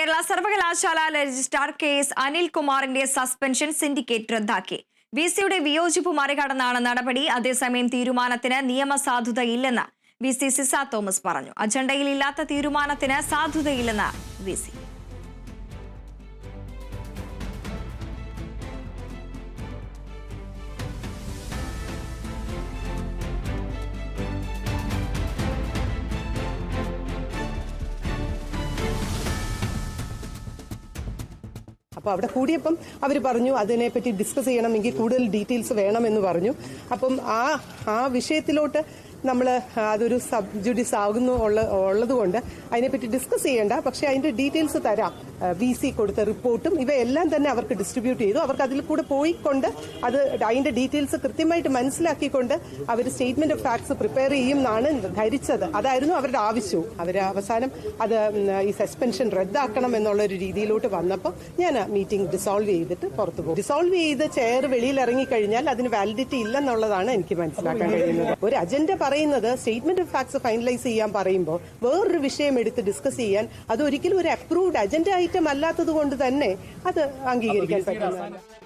കേരള സർവകലാശാല registrar K S അനിൽകുമാറിന്റെ suspension syndicate റദ്ദാക്കി. വി സിയുടെ വിയോജിപ്പ് മറികടന്നാണ് നടപടി. അതേസമയം തീരുമാനത്തിന് നിയമസാധുതയില്ലെന്ന് വി സി സിസ തോമസ് പറഞ്ഞു. അജണ്ടയിൽ ഇല്ലാത്ത തീരുമാനത്തിന് സാധുതയില്ലെന്ന് വി സി. അപ്പോൾ അവിടെ കൂടിയപ്പം അവർ പറഞ്ഞു അതിനെപ്പറ്റി ഡിസ്കസ് ചെയ്യണമെങ്കിൽ കൂടുതൽ ഡീറ്റെയിൽസ് വേണമെന്ന് പറഞ്ഞു. അപ്പം ആ ആ വിഷയത്തിലോട്ട് നമ്മൾ അതൊരു സബ് ജുഡീസ് ആകുന്നു ഉള്ള ഉള്ളത് കൊണ്ട് അതിനെപ്പറ്റി ഡിസ്കസ് ചെയ്യേണ്ട. പക്ഷേ അതിന്റെ ഡീറ്റെയിൽസ് തരാം. വി സി കൊടുത്ത റിപ്പോർട്ടും ഇവയെല്ലാം തന്നെ അവർക്ക് ഡിസ്ട്രിബ്യൂട്ട് ചെയ്തു. അവർക്ക് അതിൽ കൂടെ പോയിക്കൊണ്ട് അത് അതിന്റെ ഡീറ്റെയിൽസ് കൃത്യമായിട്ട് മനസ്സിലാക്കിക്കൊണ്ട് അവർ സ്റ്റേറ്റ്മെന്റ് ഓഫ് ഫാക്ട്സ് പ്രിപ്പയർ ചെയ്യും എന്നാണ് ധരിച്ചത്. അതായിരുന്നു അവരുടെ ആവശ്യവും. അവർ അവസാനം അത് ഈ സസ്പെൻഷൻ റദ്ദാക്കണം എന്നുള്ള ഒരു രീതിയിലോട്ട് വന്നപ്പോൾ ഞാൻ മീറ്റിംഗ് ഡിസോൾവ് ചെയ്തിട്ട് പുറത്തു പോകും ഡിസോൾവ് ചെയ്ത് ചെയർ വെളിയിൽ ഇറങ്ങിക്കഴിഞ്ഞാൽ അതിന് വാലിഡിറ്റി ഇല്ലെന്നുള്ളതാണ് എനിക്ക് മനസ്സിലാക്കാൻ കഴിയുന്നത്. ഒരു അജണ്ട പറയുന്നത് സ്റ്റേറ്റ്മെന്റ് ഓഫ് ഫാക്ട്സ് ഫൈനലൈസ് ചെയ്യാൻ പറയുമ്പോൾ വേറൊരു വിഷയം എടുത്ത് ഡിസ്കസ് ചെയ്യാൻ അത് ഒരിക്കലും ഒരു അപ്രൂവ്ഡ് അജണ്ട ഐറ്റം അല്ലാത്തത് കൊണ്ട് തന്നെ അത് അംഗീകരിക്കാൻ പറ്റുന്നതാണ്